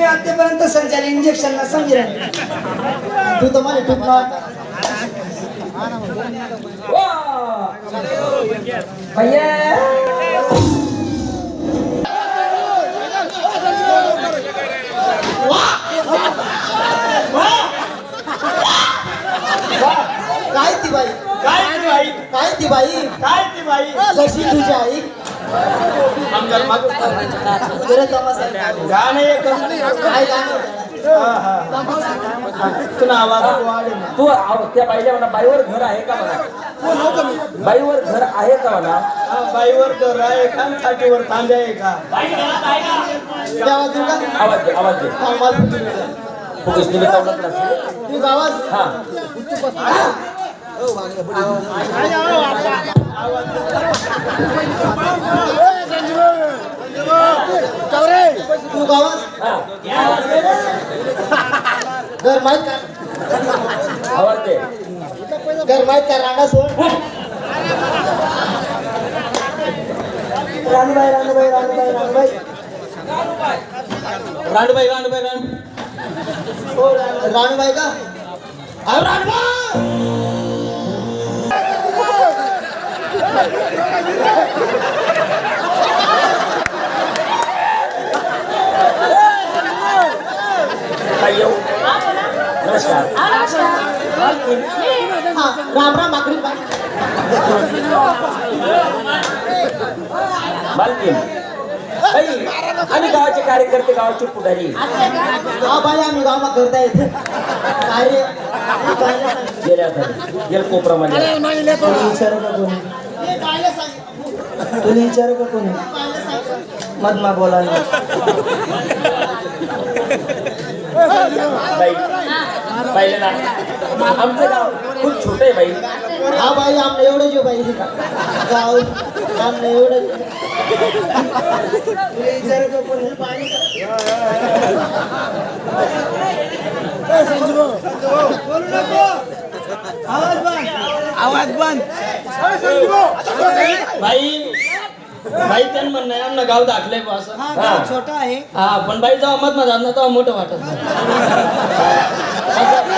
तुम्ही आतापर्यंत संचार इंजेक्शन ना समजी राहिले तू तर मला टुकणार भैया. काय ती बाई? काय ती बाई? काय ती बाई? काय ती बाई? जशी तुझी आई. आवाज. तू त्या बाईला म्हणा बाईवर घर आहे का म्हणा बाईवर घर आहे का म्हणा बाईवर तर आहे का छातीवर तांब्या आहे का आवाज. दे आवाज. दे मला तुम्ही गावात हा तू गावात घर माहीत घर माहीत का रांगा सोड रानूबाई रानूबाई रांडबाई रांडबाई रांड हो रानू- रानूबाई का? अहो येऊ नमस्कार. राम राम माकडी बाई मालकीन बाई आम्ही गावाचे कार्यकर्ते गावाचे पुढारी बाई आम्ही गावात करता येते. गेल्या आठवड्यात गेल कोपरामध्ये तुला विचारू का कोणी. मधमा बोला पाहिलं ना. आमचं गाव खूप छोट आहे बाई. हा बाई आमने एवढं जो बाई. गाव आमने एवढं तुला विचारू का कोणी? बाई बाई त्यानं म्हणणं आहे आमनं गाव दाखलंय बा असं. हा छोटा आहे. हा पण बाई जेव्हा मत माझा ना तेव्हा मोठं वाटत नाही. असं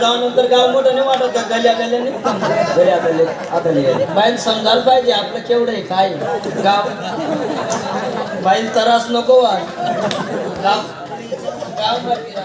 गाव मोठं. गाव मोठं नाही वाटत का? गल्या गल्याने घरी आता आता निघाले बाईल समजायला पाहिजे आपलं केवढं आहे काय आहे. गाव. बाईल त्रास नको वा गाव. गाव राहा.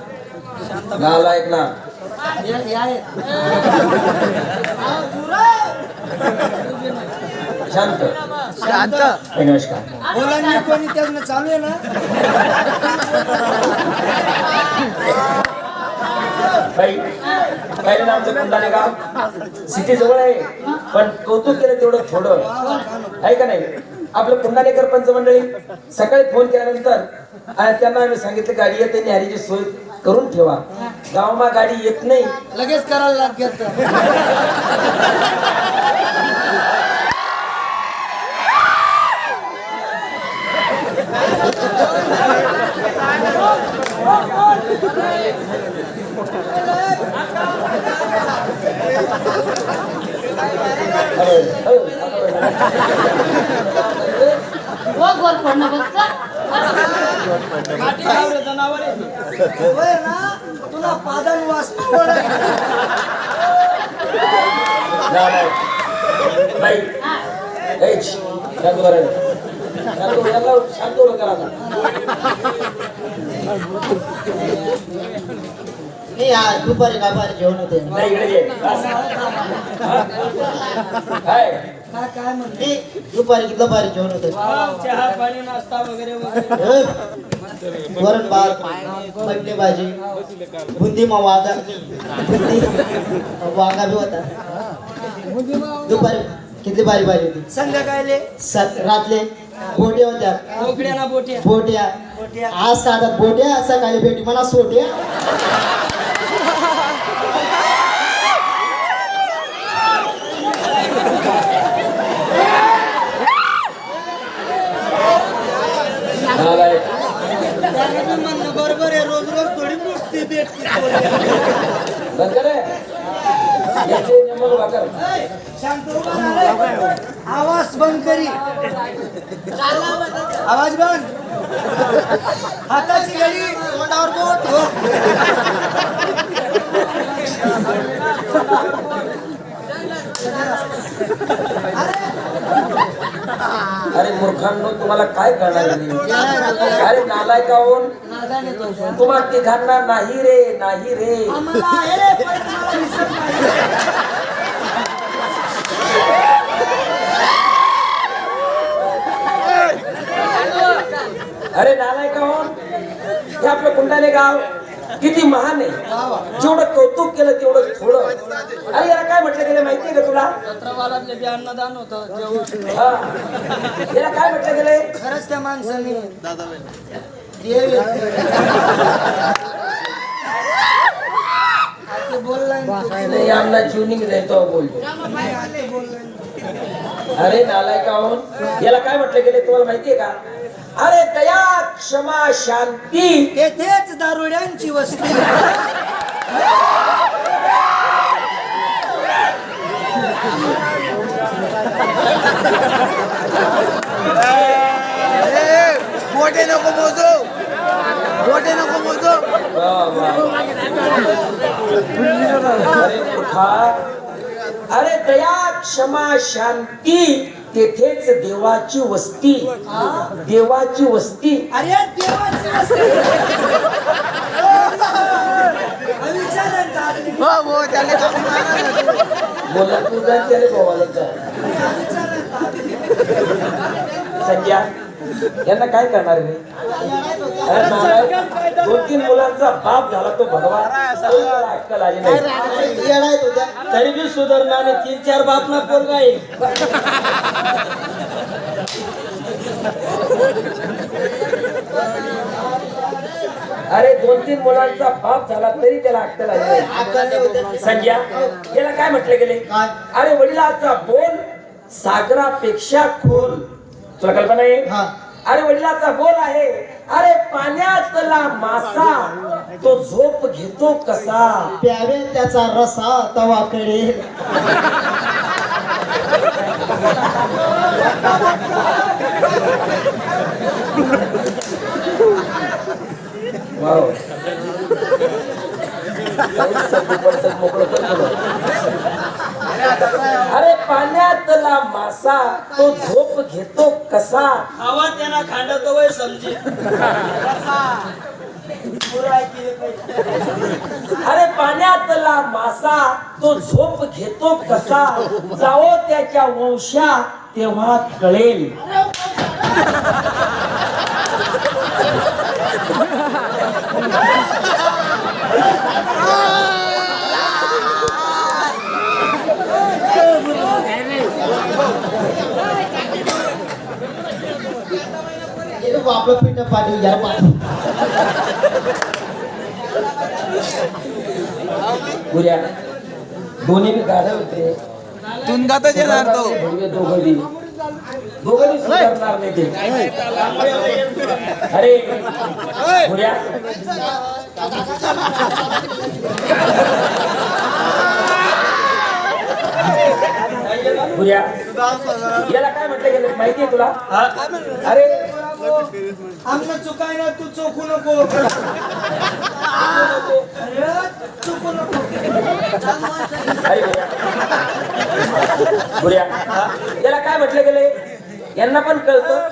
नालायक ना. या- या आहेत. शांत. शांत. नमस्कार. बोला नाही कोणी त्यातनं चालू आहे ना? पाहिलं आमचं कुंडाने गाव सिटी जवळ आहे. पण कौतुक केलं तेवढं थोडं. आहे का नाही? आपलं कुंडाणेकर पंच मंडळी सकाळी फोन केल्यानंतर आणि त्यांना आम्ही सांगितलं गाडी येते न्यारीची सोय करून ठेवा. गावमा गाडी येत नाही. लगेच करायला वर पडणं बघचा आहे. होय ना? तुला पादन हो, हो आता. मी आज दुपारी गावाला जेवण होते. हा? काय? म्हणते? दुपारी दुपारी जेवण होते. चहा पाणी नाश्ता वगैरे वगैरे. वरण भात बटली भाजी बुंदी मग वागा बुंदी वागा बी होता दुपारी किती बारी बारी होती. संध्याकाळले? सात रातले. बोट्या होत्या. बोकड्या ना बोट्या. बोट्या. बोट्या. आज साधात बोट्या सकाळी भेटी. मला सोट्या. याचे वाकर. शांत उभा राहा रे. आवाज बंद करी आवाज बंद हाताची गडी तोंडावर बोट हो. अरे मूर्खांनो तुम्हाला काय करणार अरे नालाय तो. तुम्हाला तिघांना नाही रे नाही रे. अरे नालाय काहून हे? आपलं कुंडाने गाव. किती महान आहे. जेवढं कौतुक केलं तेवढं थोडं. अरे याला काय म्हटलं गेलं माहितीये का तुला? बी अन्नदान होतं हा. याला काय म्हटलं गेलंय? खरंच त्या माणसाने. देव आहे. ते बोललाय ना तू. नाही यांना ट्युनिंग देतो बोलतो अरे नालाय काहून याला काय म्हटलं गेले तुम्हाला माहितीये का अरे दया क्षमा शांती तेथेच दारुड्यांची वस्ती मोठे नको मोजू मोठे नको मोजू. अरे दया क्षमा शांती तेथेच देवाची वस्ती देवाची वस्ती अरे देवाची वस्ती. हो हो त्याला. बोला तू जा त्याने बोलायला यांना काय करणार मी? दोन तीन मुलांचा बाप झाला तो भगवान. अक्कल आली नाही. तरी बी सुधारणा नाही तीन चार बाप ना पोरगा आहे. अरे दोन तीन मुलांचा बाप झाला तरी त्याला अक्कल आली नाही. अक्कल नाही होते संज्ञा याला काय म्हटलं गेले? अरे वडिलाचा बोल सागरापेक्षा खोल. तुला कल्पना हा. अरे वडिलाचा बोल आहे अरे पाण्यातला मासा तो झोप घेतो कसा प्यावे त्याचा रसा तवा कळेल मोकळं थोडं. अरे पाण्यातला मासा तो झोप घेतो कसा? आवाज त्यांना खांडतो वय समजे. अरे पाण्यातला मासा तो झोप घेतो कसा? जाओ त्याच्या वंशा तेव्हा कळेल. आपलं पिठ यार गुऱ्या दोन्ही गाड्या होते. तुनगातच येणार तो. भडवे दोघंही दोघंही सुधारणार नाही ते. अरे गुऱ्या गुऱ्या याला काय म्हटलं गेलं? माहितीये तुला? अरे आमनं चुकाय ना तू चोखू नको. अरे, चुकू नको. गुऱ्या याला काय म्हटलं गेले? यांना पण कळतं.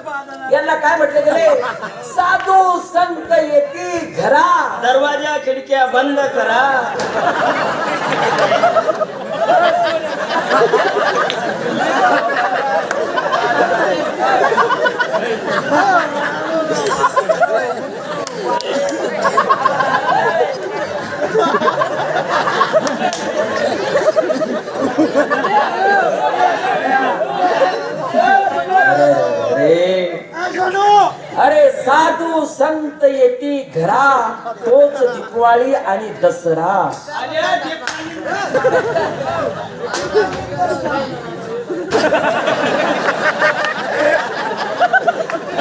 यांना काय म्हटलं गेले? साधू संत येती घरा. दरवाजा खिडक्या बंद करा. अरे साधू संत येती घरा तोच दिपवाळी आणि दसरा बाई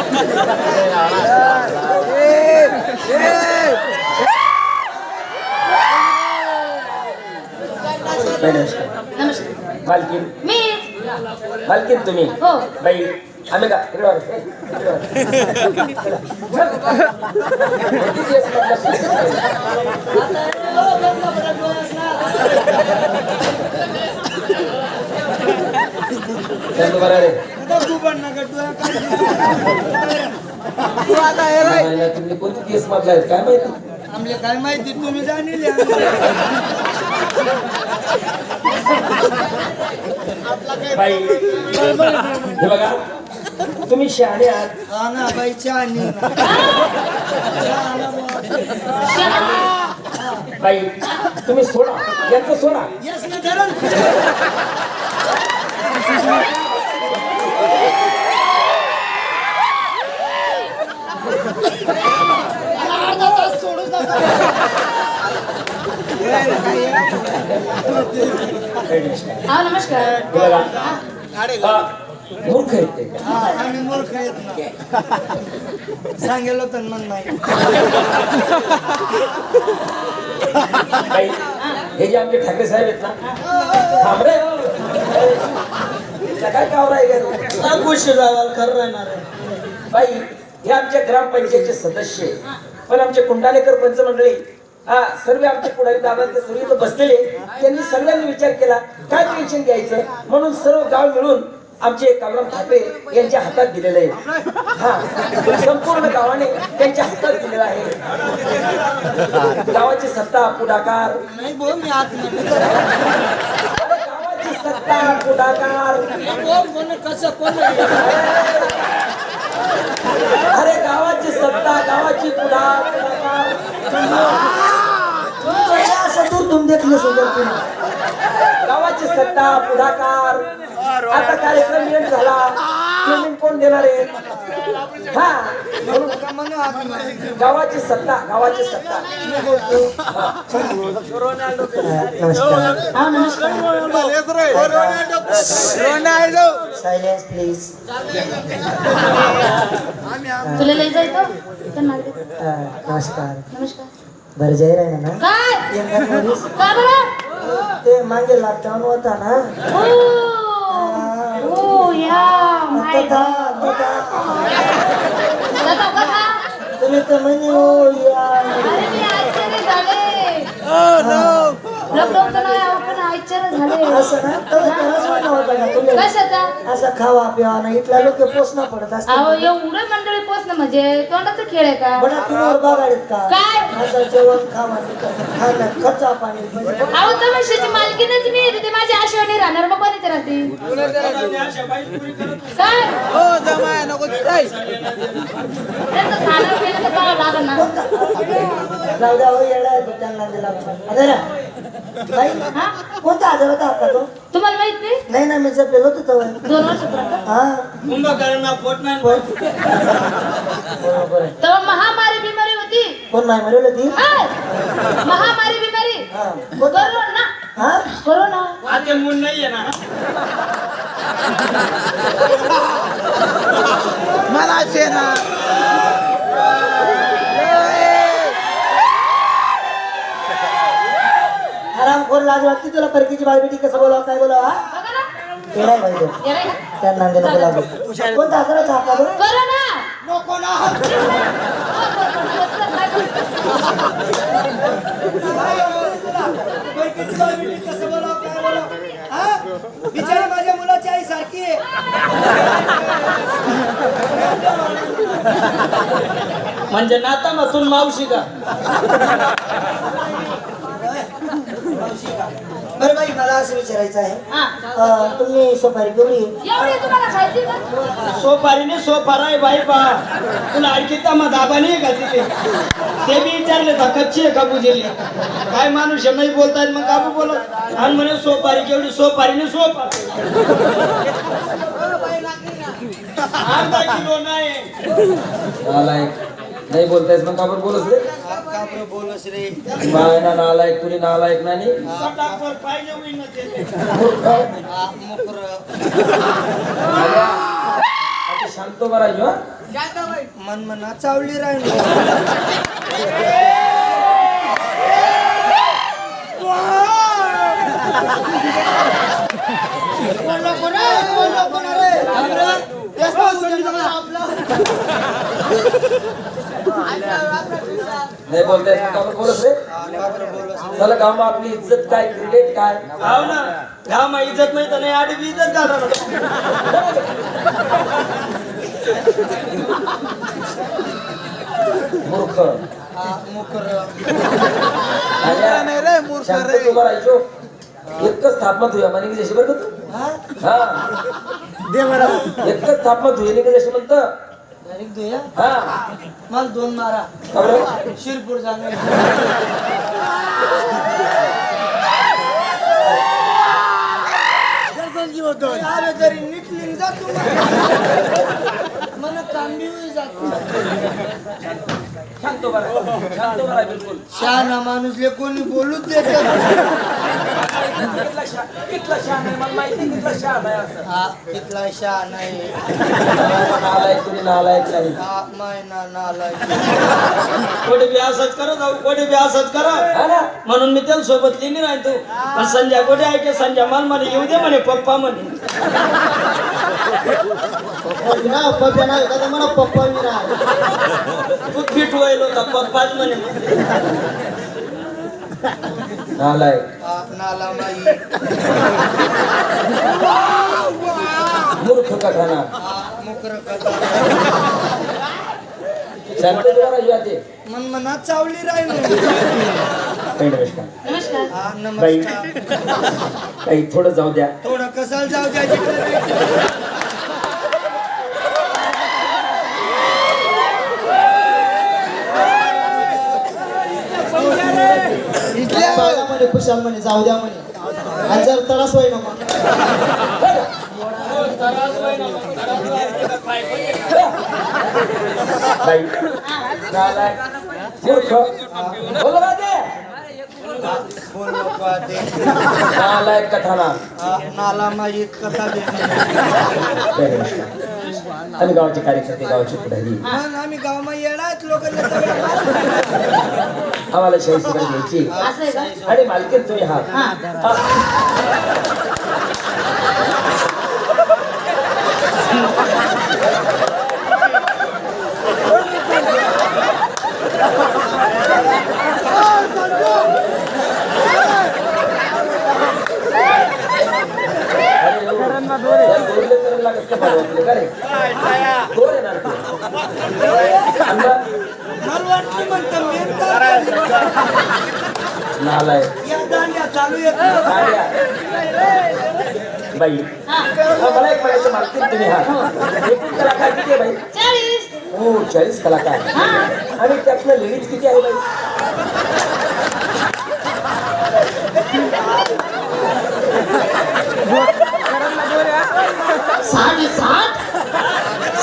नमस्कार नमस्कार मालकीन मी. मालकीन तुम्ही. हो. बाई आम्ही का? बरं रे तू आता हे नाही, तुम्ही कोणती केस मधला आहेत काय माहिती? आमले काय माहिती? तुम्ही जाणील बाई हे बघा तुम्ही शहाणे आहात. हा ना बाई चहा नी बाई तुम्ही सोडा. यांचं सोडा. यस ना धरण अर्धा तास सोडूच नका हा नमस्कार हे बघा हा, मूर्ख आहेत ते. हा, आम्ही मूर्ख ना. सांगेल होतं ना मग नाही. हे जे आमचे ठाकरे साहेब आहेत ना काय कावरा आहे खुश जावाल खरं राहणार आहे. बाई हे आमच्या ग्रामपंचायतचे सदस्य आहे. पण आमचे कुंडालेकर पंचमंडळी हा सर्व आमचे पुढारी दादा ते सर्व इथं बसलेले. त्यांनी सगळ्यांनी विचार केला काय टेन्शन घ्यायचं? म्हणून सर्व गाव मिळून आमचे कामराम ठाकरे यांच्या हातात दिलेलं आहे. हा संपूर्ण गावाने त्यांच्या हातात दिलेलं आहे. गावाची सत्ता पुढाकार. गावाची सत्ता पुढाकार. कोण कसं कोण अरे गावाची सत्ता गावाची पुढा पुढाकार. तुम तुम्ही गावाची सत्ता पुढाकार. आता कार्यक्रम एंड झाला. पेमेंट कोण देणार आहे? हा. गावाची सत्ता गावाची सत्ता. नमस्कार हा नमस्कार. रोनाल्डो. सायलेन्स प्लीज तुला लय जायचं. नमस्कार. नमस्कार. बरं जय राय ना? काय? बरं? ते मागे लॉकडाऊन होता ना? ओ ओ या माय तथा तथा कथा कथा तुम्ही तर म्हणे हो या. अरे मी आश्चर्य झाले. ओ नो लॉकडाऊनचं नाव आपण आश्चर्य झाले. असं ना? तर खरंच म्हणणं होतं ना तुला कशाचा? असं खावा पिवा ना इथल्या लोक पोचणं पडत अहो असतात एवढं मंडळी पोचणं म्हणजे तोंडाचा खेळ आहे का? बडा तुम्हाला बघाडत का? काय? असं जेवण खावा खाणं खर्चा पाणी म्हणजे अहो तमाशाची मालकीनच मी आहे, ते माझ्या आशेवाणी राहणार. मग कोणीच राहते? काय? ओ जमाय नको काय त्यांचं खाणं पिणं तर लागल ना. जाऊ द्या हो येडा आहे तो त्यांना दिला. अरे ना बाई. हा? कोणता आजार होता आपला तो? तुम्हाला माहीत नाही? नाही ना मी जपेल होतो तो दोन वर्षापर्यंत हा. कुंभकर्णा पोट नाही. पण बरोबर आहे. तेव्हा महामारी बिमारी होती. कोण नाही म्हणेल होती? हाय. महामारी बिमारी. हा. कोण? कोरोना. हा? कोरोना. आता मूल नाही आहे ना. मला सेना आराम खोर लाज वाटते तुला परकीची बाई बेटी कसं बोलावं काय बोलावं हा? बघा ना. हे नांदेला बोलावं. कोणता नको कसं बोलावं, काय बोलावं? हा? बिचारी माझ्या मुलाची आई सारखी आहे. म्हणजे नाता नसून मावशी का? बरं बाई मला असं विचारायचं आहे. हा. अं, तुम्ही सोपारी केवढी आहे? एवढी तुम्हाला खायची का? सोपारीने सोपाराय बाई बा. तुला ऐकिता मग दाबा नाही का तिथे? ते बी विचारले का कच्ची आहे का बुजेली? काय माणूस आहे, नाही बोलतायत मग काबू बोलत? आणि म्हणे सोपारी केवढी सोपारीने सोपा. अर्धा किलो नाही? नालायक नाही बोलतायस मग काबर बोलस रे? काबरं बोलस रे ना नालायक तुरी नालायक नाही सटाकवर पाहिजे होईन ते हा, मोकरं. आता शांत बरायचो हा मन मना चावली राहिलो कोण नको रे, कोण नको ना रे. थांब रे. तेच ना उचलली बघा आपलं. नाही बोलताय का बरं बोलत रे चला गाव आपली इज्जत काय? क्रेडिट काय? हाव ना. इज्जत नाही तर नाही आधी बी इज्जत घालणार मूर्ख. हा. नाही रे मूर्ख रे. उभा राहायचो. एकच स्थापना तुया म्हणे की जशी बरं का तू? हा? हा. एकच स्थापना तुया की जशी म्हणतं डायरेक्ट धुया. हा. मला दोन मारा. का बरं? शिरपूर जाणार. संजीव होतो अरे तरी नीट निघ जा तू. मला कांबी होई जात शांत राहा. शांत राहा बिलकुल. शहाणा माणूसले कोणी बोलूच देत कितला शा- कितला शहाणा आहे, मला माहिती आहे कितला शहाणा आहे असं. हा तिथला शहा नाही. नालायक तुम्ही नालायक नाही. हा महिना नाला कोणी बी असंच करा जाऊ कोणी बी असंच करा. हा ना. म्हणून मी त्याला सोबत लिहिली नाही तू. पण संजय गोडे ऐके संजय माल म्हणे येऊ दे म्हणे पप्पा म्हणे. ना पप्पा नाही का तर मला पप्पा मी नाही. तू फिट व्हायला होता पप्पाच म्हणे. नालायक नाला माई मूर्ख कथाना मुकर कथा. शांत उभा राहा जुआ ते मन मनात चावली राहिलो नमस्कार. हा थोडं जाऊ द्या. थोडं कसाल जाऊ द्या जिकडे पाहिला म्हणे खुशाल म्हणे जाऊ द्या म्हणे. आणि जर त्रास होई नको आते. नालायक कथाना नाला माई कथा आम्ही गावचे कार्यकर्ते गावचे पुढारी. मग आम्ही गावमा येणार लोक आम्हाला शाही सुगंध घ्यायची. असं आहे का? आणि मालकीन तुम्ही हा. मला वाटली बाई मला एक म्हणायचं मागतील तुम्ही हा. एकूण कलाकार किती आहे बाई हो चाळीस कलाकार आणि त्यातलं लेडीज किती आहे बाई साठ साठ.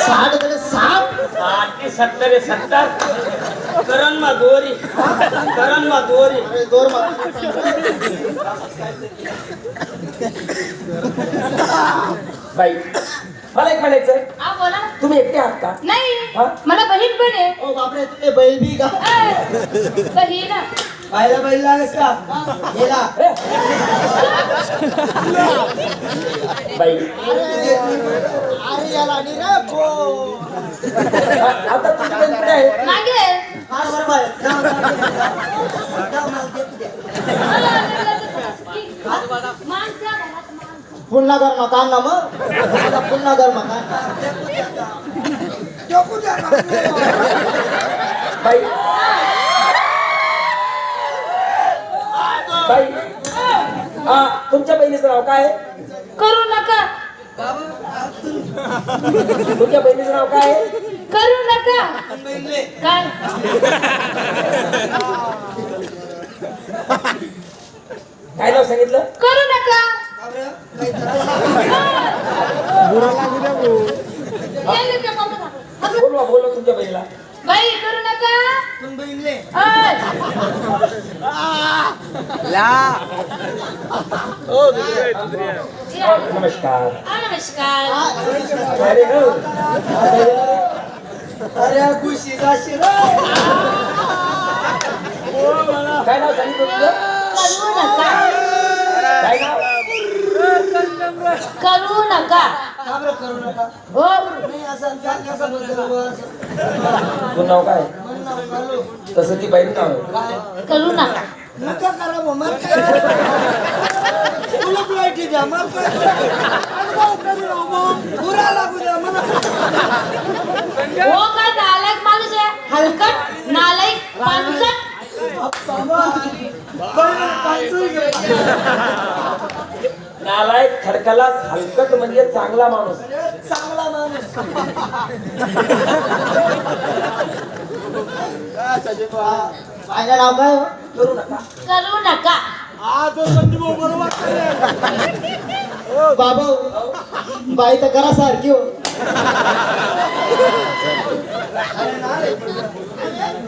साठकडे साठ. आठ ते सत्तर सत्तर. करण मा दोरी करण मा दोरी अरे दोर मार. बाई मला एक म्हणायचं हा बोला. तुम्ही एकटे आहात का? नाही. हा? मला बहीण पण आहे. ओ बापरे तुझे बैल बी का? बहीण. पाहिला बैल लागस का गेला अरे याला आणि रे बो आ- आता तुमची बहीण कुठे आहे मागे हा बरं बाय जाऊ, जाऊ, जाऊ. जाऊ, मला देतो द्या. माणसा घरात माणसं. पुन्हा कर मग काढ ना मग आता पुन्हा मग काढ ना. ना. बाई बाई. आ, तुमच्या बहिणीचं नाव काय आहे? करू नका. तुमच्या बहिणीचं नाव काय आहे? करू नका. काय? काय नाव सांगितलं? करू नका. बोलवा बोलवा तुमच्या बहिणीला. बाई करू नका. पण बहिणले या. नमस्कार. हा, नमस्कार. अरे हो. अरे खुशी जाशी रे. काय नाव सांगितलं तुझं? करू नका. काय नाव? करू नका. का बरं करू नका. हो. नाही असं काय तुझं नाव काय. तसं ती बाई नाव आहे. काय? करू नका. नका करा बुवा, मला काय तुला कुठे द्या मला काय अनुभव करू ना बुवा. पुरा लागू द्या मला. हो काय नालायक माणूस आहे. हलकट नालायक पांचट. बाबा. नालायक खडकाला हलकट म्हणजे चांगला माणूस. चांगला माणूस. माझं नाव काय हो? करू नका. करू नका. बाबा बाई तर करा सारखी हो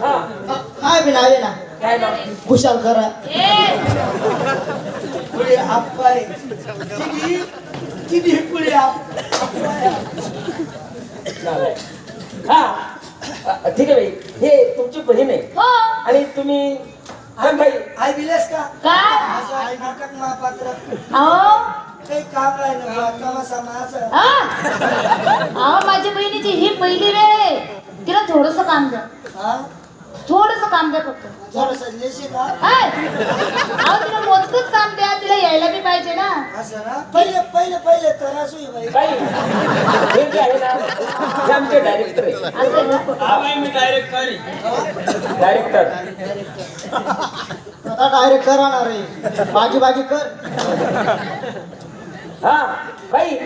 हा काय बी नावे ना काय नाव खुशाल करा. ए पुढे आप्पाय. किती? किती पुढे. हा. ठीक आहे बाई. हे तुमची बहीण आहे. हो. आणि तुम्ही हा भाई आई बिलेस का? काय? असं आई नाटक महापात्र. अहो. काही काम नाही. ना माझं. हा? अहो माझ्या बहिणीची ही पहिली वेळ आहे. तिला थोडस काम द्या. हा? थोडस काम द्या फक्त. का? हाय. अहो तिला मोजकच काम द्या तिला यायला बी पाहिजे ना. असं ना? पहिले पहिले पहिले तरासू आहे बाई. बाई हे जे आहे ना हे आमचे डायरेक्टर आहे. असं आहे का? हा बाई मी डायरेक्ट करी डायरेक्टर आता डायरेक्ट करा ना रे बागी बागी कर. हा बाई